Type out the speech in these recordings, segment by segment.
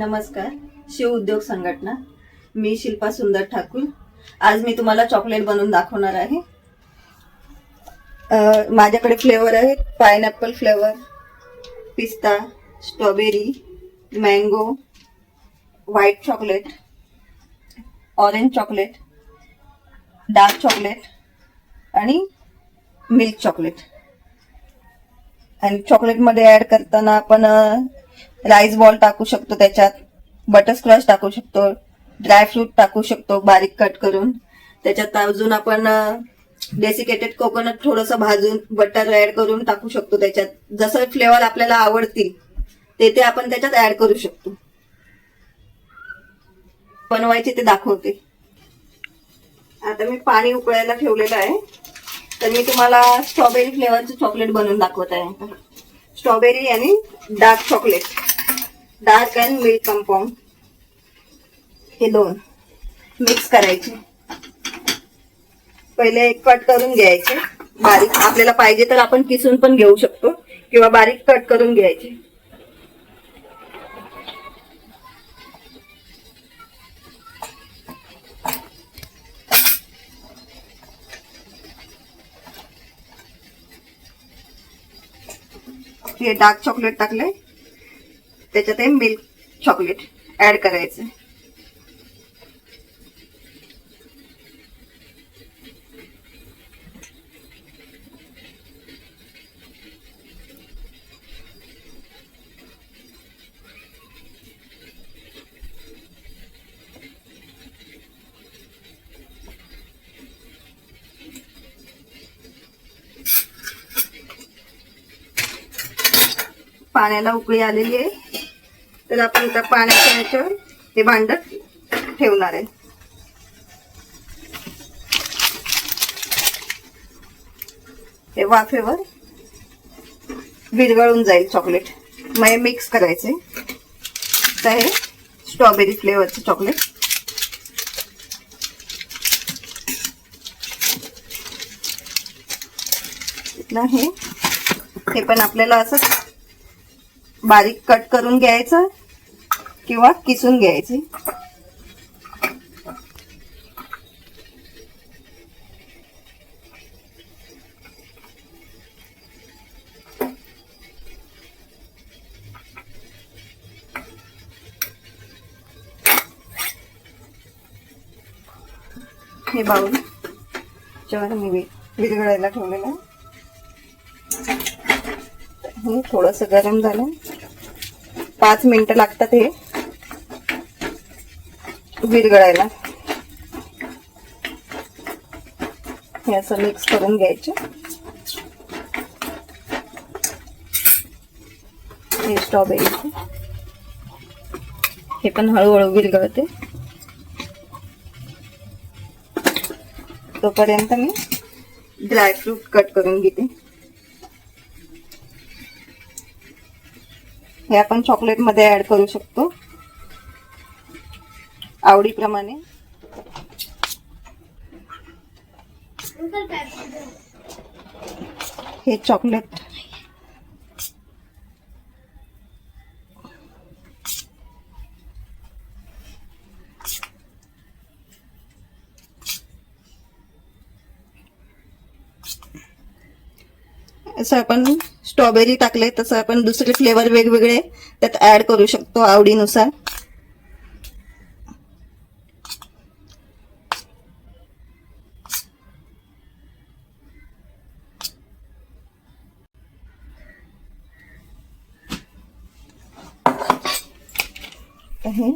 नमस्कार शिव उद्योग संघटना. मी शिल्पा सुंदर ठाकूर. आज मी तुम्हाला चॉकलेट बनवून दाखवणार आहे. माझ्याकडे फ्लेवर आहेत pineapple flavour pista strawberry mango white chocolate orange chocolate dark chocolate आणि मिल्क चॉकलेट आणि चॉकलेटमध्ये ॲड करताना आपण राईस बॉल टाकू शकतो त्याच्यात बटरस्क्रॉच टाकू शकतो ड्रायफ्रूट टाकू शकतो बारीक कट करून. त्याच्यात अजून आपण डेसिकेटेड कोकोनट थोडंसं भाजून बटर ऍड करून टाकू शकतो त्याच्यात. जसं फ्लेवर आपल्याला आवडतील ते ते आपण त्याच्यात ऍड करू शकतो. बनवायचे ते दाखवते. आता मी पाणी उकळायला ठेवलेलं आहे. तर मी तुम्हाला स्ट्रॉबेरी फ्लेवरचं चॉकलेट बनवून दाखवत आहे. स्ट्रॉबेरी आणि dark chocolate dark and milk compound. हे दोन मिक्स करायचे. पहिले एक कट करून घ्यायचे. बारीक आपल्याला पाहिजे तर आपण किसून पण घेऊ शकतो. किंवा बारीक कट करून घ्यायचे. हे डार्क चॉकलेट टाकले त्याच्यात मिल्क चॉकलेट ऍड करायचं. पाण्याला उकळी आलेली आहे. तर आपण इथं पाण्याच्या ह्याच्यावर हे भांड ठेवणार आहे. हे वाफेवर विरघळून जाईल चॉकलेट मग हे मिक्स करायचे. तर हे स्ट्रॉबेरी फ्लेवरचं चॉकलेट हे हे पण आपल्याला असं बारीक कट करून घ्यायचं. किंवा किसून घ्यायचे. हे बाऊल जेव्हा मी विरघळायला ठेवलेलं हे थोडंसं गरम झालं. पाच मिनिटं लागतात हे. विरघळायला हे असं मिक्स करून घ्यायचे. हे स्ट्रॉबेरी हे पण हळूहळू विरघळते तोपर्यंत मी ड्रायफ्रूट कट करून घेते. हे आपण चॉकलेटमध्ये ऍड करू शकतो. आवडीप्रमाणे. हे चॉकलेट असं आपण स्ट्रॉबेरी टाकले तसं आपण दुसरे फ्लेवर वेगवेगळे त्यात ऍड करू शकतो आवडीनुसार. आहे.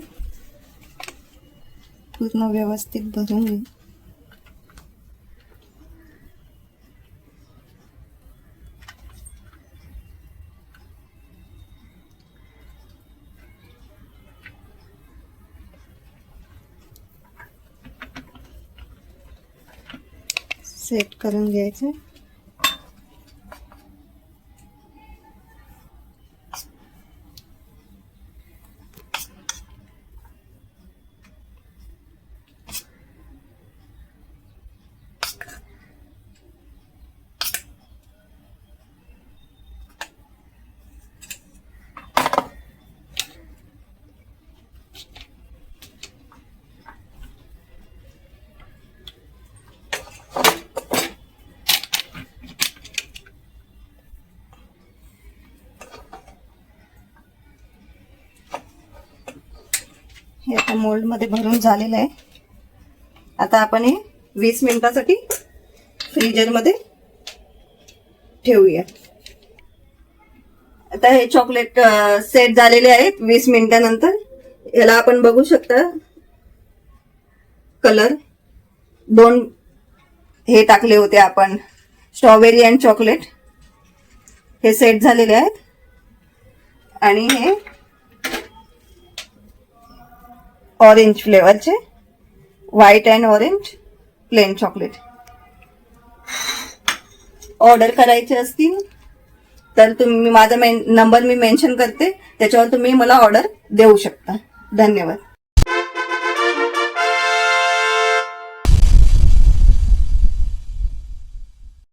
पूर्ण व्यवस्थित भरून घेऊ. सेट करून घ्यायचं. हे आता मोल्डमध्ये भरून झालेलं आहे. आता आपण हे वीस मिनिटासाठी फ्रीजरमध्ये ठेवूया. आता हे चॉकलेट सेट झालेले आहेत वीस मिनिटानंतर. याला आपण बघू शकता कलर दोन हे टाकले होते आपण स्ट्रॉबेरी अँड चॉकलेट हे सेट झालेले आहेत. आणि हे orange फ्लेवरचे white and orange plain chocolate order करायचे असतील तर तुम्ही माझा मेन नंबर मी मेन्शन करते त्याच्यावर तुम्ही मला ऑर्डर देऊ शकता. धन्यवाद.